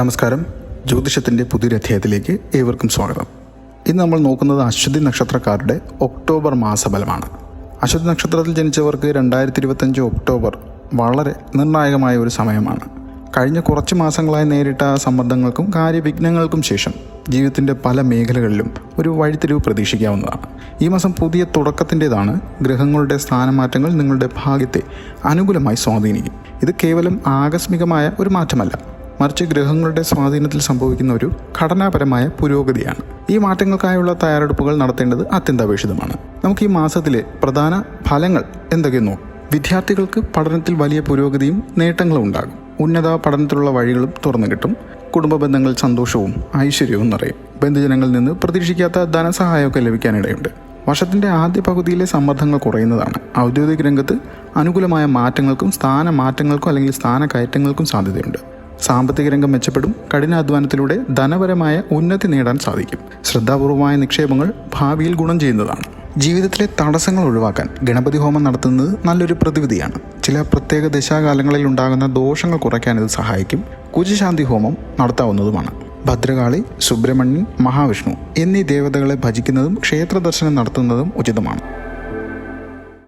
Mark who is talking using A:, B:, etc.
A: നമസ്കാരം. ജ്യോതിഷത്തിന്റെ പുതിയൊരു അധ്യായത്തിലേക്ക് ഏവർക്കും സ്വാഗതം. ഇന്ന് നമ്മൾ നോക്കുന്നത് അശ്വതി നക്ഷത്രക്കാരുടെ ഒക്ടോബർ മാസഫലമാണ്. അശ്വതി നക്ഷത്രത്തിൽ ജനിച്ചവർക്ക് രണ്ടായിരത്തി ഇരുപത്തഞ്ച് ഒക്ടോബർ വളരെ നിർണായകമായ ഒരു സമയമാണ്. കഴിഞ്ഞ കുറച്ച് മാസങ്ങളായി നേരിട്ട സമ്മർദ്ദങ്ങൾക്കും കാര്യവിഘ്നങ്ങൾക്കും ശേഷം ജീവിതത്തിന്റെ പല മേഖലകളിലും ഒരു വഴിത്തിരിവ് പ്രതീക്ഷിക്കാവുന്നതാണ്. ഈ മാസം പുതിയ തുടക്കത്തിന്റെതാണ് ഗ്രഹങ്ങളുടെ സ്ഥാനമാറ്റങ്ങൾ നിങ്ങളുടെ ഭാഗ്യത്തെ അനുകൂലമായി സ്വാധീനിക്കും. ഇത് കേവലം ആകസ്മികമായ ഒരു മാറ്റമല്ല മറിച്ച് ഗ്രഹങ്ങളുടെ സ്വാധീനത്തിൽ സംഭവിക്കുന്ന ഒരു ഘടനാപരമായ പുരോഗതിയാണ്. ഈ മാറ്റങ്ങൾക്കായുള്ള തയ്യാറെടുപ്പുകൾ നടത്തേണ്ടത് അത്യന്താപേക്ഷിതമാണ്. നമുക്ക് ഈ മാസത്തിലെ പ്രധാന ഫലങ്ങൾ എന്തൊക്കെ നോക്കാം? വിദ്യാർത്ഥികൾക്ക് പഠനത്തിൽ വലിയ പുരോഗതിയും നേട്ടങ്ങളും ഉണ്ടാകും. ഉന്നത പഠനത്തിലുള്ള വഴികളും തുറന്നു കിട്ടും. കുടുംബ ബന്ധങ്ങൾ സന്തോഷവും ഐശ്വര്യവും നിറയും. ബന്ധുജനങ്ങളിൽ നിന്ന് പ്രതീക്ഷിക്കാത്ത ധനസഹായമൊക്കെ ലഭിക്കാനിടയുണ്ട്. വർഷത്തിന്റെ ആദ്യ പകുതിയിലെ സമ്മർദ്ദങ്ങൾ കുറയുന്നതാണ്. ഔദ്യോഗിക രംഗത്ത് അനുകൂലമായ മാറ്റങ്ങൾക്കും സ്ഥാനമാറ്റങ്ങൾക്കും അല്ലെങ്കിൽ സ്ഥാനക്കയറ്റങ്ങൾക്കും സാധ്യതയുണ്ട്. സാമ്പത്തിക രംഗം മെച്ചപ്പെടും. കഠിനാധ്വാനത്തിലൂടെ ധനപരമായ ഉന്നതി നേടാൻ സാധിക്കും. ശ്രദ്ധാപൂർവമായ നിക്ഷേപങ്ങൾ ഭാവിയിൽ ഗുണം ചെയ്യുന്നതാണ്. ജീവിതത്തിലെ തടസ്സങ്ങൾ ഒഴിവാക്കാൻ ഗണപതി ഹോമം നടത്തുന്നത് നല്ലൊരു പ്രതിവിധിയാണ്. ചില പ്രത്യേക ദശാകാലങ്ങളിൽ ഉണ്ടാകുന്ന ദോഷങ്ങൾ കുറയ്ക്കാൻ ഇത് സഹായിക്കും. കുജശാന്തി ഹോമം നടത്താവുന്നതുമാണ്. ഭദ്രകാളി സുബ്രഹ്മണ്യൻ മഹാവിഷ്ണു എന്നീ ദേവതകളെ ഭജിക്കുന്നതും ക്ഷേത്ര ദർശനം നടത്തുന്നതും ഉചിതമാണ്.